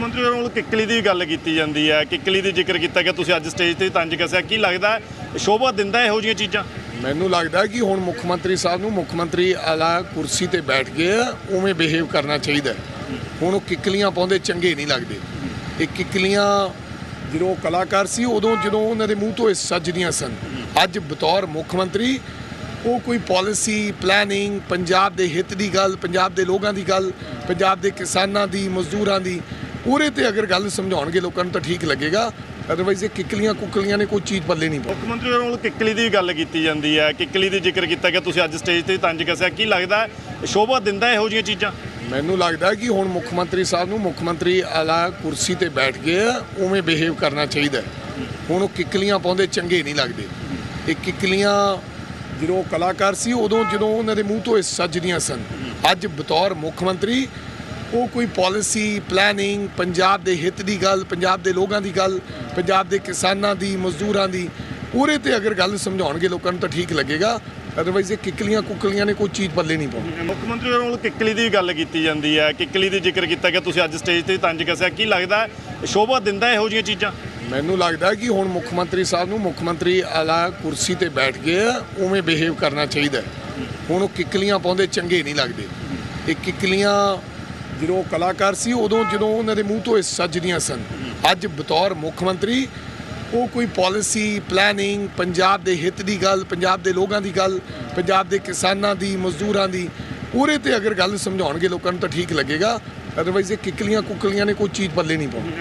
ਮੰਤਰੀ ਵੱਲੋਂ ਕਿੱਕਲੀ ਦੀ ਵੀ ਗੱਲ ਕੀਤੀ ਜਾਂਦੀ ਹੈ। ਕਿੱਕਲੀ ਦੀ ਜ਼ਿਕਰ ਕੀਤਾ ਕਿ ਤੁਸੀਂ ਅੱਜ ਸਟੇਜ ਤੇ ਤੰਜ ਕੱਸਿਆ ਕੀ ਲੱਗਦਾ ਸ਼ੋਭਾ ਦਿੰਦਾ ਇਹੋ ਜਿਹੀਆਂ ਚੀਜ਼ਾਂ? ਮੈਨੂੰ ਲੱਗਦਾ ਕਿ ਹੁਣ ਮੁੱਖ ਮੰਤਰੀ ਸਾਹਿਬ ਨੂੰ ਮੁੱਖ ਮੰਤਰੀ ਆਲਾ ਕੁਰਸੀ ਤੇ ਬੈਠ ਕੇ ਉਵੇਂ ਬਿਹੇਵ ਕਰਨਾ ਚਾਹੀਦਾ ਹੁਣ ਉਹ ਕਿੱਕਲੀਆਂ ਪਾਉਂਦੇ ਚੰਗੇ ਨਹੀਂ ਲੱਗਦੇ। ਇਹ ਕਿੱਕਲੀਆਂ ਜਦੋਂ ਕਲਾਕਾਰ ਸੀ, ਉਦੋਂ ਜਦੋਂ ਉਹਨਾਂ ਦੇ ਮੂੰਹ ਤੋਂ ਇਹ ਸੱਜਦੀਆਂ ਸਨ। ਅੱਜ ਬਤੌਰ ਮੁੱਖ ਮੰਤਰੀ, ਉਹ ਕੋਈ ਪਾਲਿਸੀ ਪਲੈਨਿੰਗ ਪੰਜਾਬ ਦੇ ਹਿੱਤ ਦੀ ਗੱਲ, ਪੰਜਾਬ ਦੇ ਲੋਕਾਂ ਦੀ ਗੱਲ, ਪੰਜਾਬ ਦੇ ਕਿਸਾਨਾਂ ਦੀ, ਮਜ਼ਦੂਰਾਂ ਦੀ ਉਹਦੇ ਤੇ ਅਗਰ ਗੱਲ ਸਮਝਾਉਣਗੇ ਲੋਕਾਂ ਨੂੰ ਤਾਂ ਠੀਕ ਲੱਗੇਗਾ ਅਦਰਵਾਈਜ਼ ਇਹ ਕਿੱਕਲੀਆਂ ਕੁੱਕਲੀਆਂ ਨੇ ਕੋਈ ਚੀਜ਼ ਪੱਲੇ ਨਹੀਂ ਮੁੱਖ ਮੰਤਰੀ ਵੱਲੋਂ ਕਿੱਕਲੀ ਦੀ ਗੱਲ ਕੀਤੀ ਜਾਂਦੀ ਹੈ। ਕਿੱਕਲੀ ਦੀ ਜ਼ਿਕਰ ਕੀਤਾ ਕਿ ਤੁਸੀਂ ਅੱਜ ਸਟੇਜ ਤੇ ਤੰਜ ਕੱਸਿਆ ਕੀ ਲੱਗਦਾ? ਸ਼ੋਭਾ ਦਿੰਦਾ ਇਹੋ ਜਿਹੀਆਂ ਚੀਜ਼ਾਂ? ਮੈਨੂੰ ਲੱਗਦਾ ਕਿ ਹੁਣ ਮੁੱਖ ਮੰਤਰੀ ਸਾਹਿਬ ਨੂੰ ਮੁੱਖ ਮੰਤਰੀ ਆਲਾ ਕੁਰਸੀ ਤੇ ਬੈਠ ਕੇ ਉਵੇਂ ਬਿਹੇਵ ਕਰਨਾ ਚਾਹੀਦਾ। ਹੁਣ ਉਹ ਕਿੱਕਲੀਆਂ ਪਾਉਂਦੇ ਚੰਗੇ ਨਹੀਂ ਲੱਗਦੇ। ਇਹ ਕਿੱਕਲੀਆਂ ਜਦੋਂ ਕਲਾਕਾਰ ਸੀ ਉਦੋਂ ਜਦੋਂ ਉਹਨਾਂ ਦੇ ਮੂੰਹ ਤੋਂ ਇਹ ਸੱਜਦੀਆਂ ਸਨ। ਅੱਜ ਬਤੌਰ ਮੁੱਖ ਮੰਤਰੀ ਉਹ ਕੋਈ ਪਾਲਿਸੀ ਪਲੈਨਿੰਗ ਪੰਜਾਬ ਦੇ ਹਿੱਤ ਦੀ ਗੱਲ ਪੰਜਾਬ ਦੇ ਲੋਕਾਂ ਦੀ ਗੱਲ ਪੰਜਾਬ ਦੇ ਕਿਸਾਨਾਂ ਦੀ ਮਜ਼ਦੂਰਾਂ ਦੀ ਉਹਦੇ ਤੇ ਅਗਰ ਗੱਲ ਸਮਝਾਉਣਗੇ ਲੋਕਾਂ ਨੂੰ ਤਾਂ ਠੀਕ ਲੱਗੇਗਾ। ਅਦਰਵਾਈਜ਼ ਇਹ ਕਿੱਕਲੀਆਂ ਕੁੱਕਲੀਆਂ ਨੇ ਕੋਈ ਚੀਜ਼ ਪੱਲੇ ਨਹੀਂ ਪਾਉਣੀ ਮੁੱਖ ਮੰਤਰੀ ਵੱਲੋਂ ਕਿੱਕਲੀ ਦੀ ਗੱਲ ਕੀਤੀ ਜਾਂਦੀ ਹੈ। ਕਿੱਕਲੀ ਦੀ ਜ਼ਿਕਰ ਕੀਤਾ ਕਿ ਤੁਸੀਂ ਅੱਜ ਸਟੇਜ ਤੇ ਤੰਜ ਕੱਸਿਆ। ਕੀ ਲੱਗਦਾ? ਸ਼ੋਭਾ ਦਿੰਦਾ ਇਹੋ ਜਿਹੀਆਂ ਚੀਜ਼ਾਂ? ਮੈਨੂੰ ਲੱਗਦਾ ਕਿ ਹੁਣ ਮੁੱਖ ਮੰਤਰੀ ਸਾਹਿਬ ਨੂੰ ਮੁੱਖ ਮੰਤਰੀ ਆਲਾ ਕੁਰਸੀ ਤੇ ਬੈਠ ਕੇ ਉਵੇਂ ਬਿਹੇਵ ਕਰਨਾ ਚਾਹੀਦਾ। ਹੁਣ ਉਹ ਕਿੱਕਲੀਆਂ ਪਾਉਂਦੇ ਚੰਗੇ ਨਹੀਂ ਲੱਗਦੇ। ਇਹ ਕਿੱਕਲੀਆਂ ਜਦੋਂ ਕਲਾਕਾਰ ਸੀ, ਉਦੋਂ ਜਦੋਂ ਉਹਨਾਂ ਦੇ ਮੂੰਹ ਤੋਂ ਇਹ ਸੱਜਦੀਆਂ ਸਨ। ਅੱਜ ਬਤੌਰ ਮੁੱਖ ਮੰਤਰੀ, ਉਹ ਕੋਈ ਪਾਲਿਸੀ ਪਲੈਨਿੰਗ ਪੰਜਾਬ ਦੇ ਹਿੱਤ ਦੀ ਗੱਲ, ਪੰਜਾਬ ਦੇ ਲੋਕਾਂ ਦੀ ਗੱਲ, ਪੰਜਾਬ ਦੇ ਕਿਸਾਨਾਂ ਦੀ, ਮਜ਼ਦੂਰਾਂ ਦੀ, ਉਹਦੇ ਤੇ ਅਗਰ ਗੱਲ ਸਮਝਾਉਣਗੇ ਲੋਕਾਂ ਨੂੰ ਤਾਂ ਠੀਕ ਲੱਗੇਗਾ। ਅਦਰਵਾਈਜ਼ ਇਹ ਕਿੱਕਲੀਆਂ ਕੁੱਕਲੀਆਂ ਨੇ ਕੋਈ ਚੀਜ਼ ਪੱਲੇ ਨਹੀਂ ਪਾਉਣੀ।